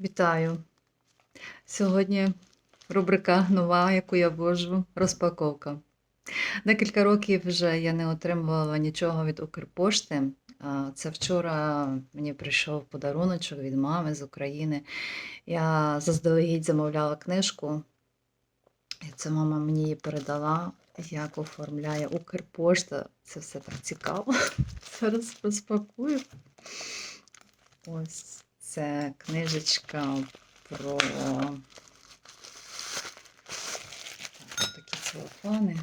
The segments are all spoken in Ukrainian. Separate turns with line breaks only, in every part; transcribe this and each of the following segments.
Вітаю! Сьогодні рубрика нова, яку я ввожу, розпаковка. Декілька років вже я не отримувала нічого від Укрпошти. Це вчора мені прийшов подаруночок від мами з України. Я заздалегідь замовляла книжку, і це мама мені її передала, як оформляє Укрпошта. Це все так цікаво. Зараз розпакую. Ось це книжечка про так, такі целофани.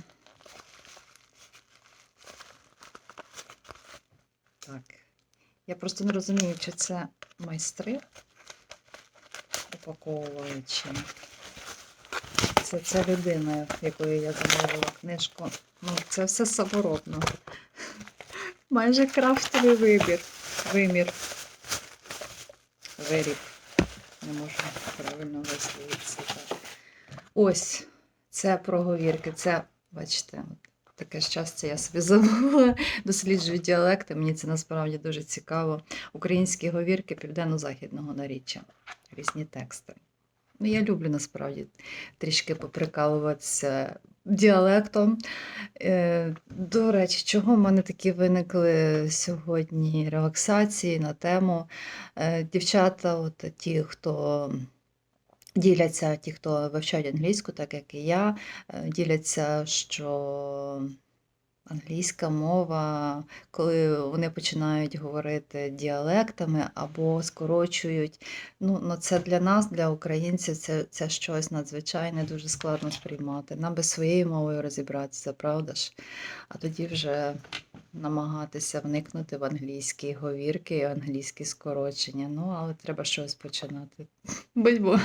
Так. Я просто не розумію, чи це майстри упаковуючи. Це ця людина, якої я замовила книжку. Ну, це все саморобно. Майже крафтовий вибір. Вимір. Виріб. Не можу правильно висловитися. Так. Ось це проговірки. Це, бачите, таке щастя я собі забула. Досліджую діалекти. Мені це насправді дуже цікаво. Українські говірки південно-західного наріччя. Різні тексти. Ну, я люблю насправді трішки поприкалуватися діалектом. Е, До речі, чого в мене такі виникли сьогодні релаксації на тему? Е, дівчата, от ті, хто діляться, ті, хто вивчають англійську, так як і я, е, діляться, що англійська мова, коли вони починають говорити діалектами або скорочують, ну, ну це для нас, для українців, це, це щось надзвичайне, дуже складно сприймати. Нам би своєю мовою розібратися, правда ж? А тоді вже намагатися вникнути в англійські говірки англійські скорочення. Ну, але треба щось починати. Будьмо.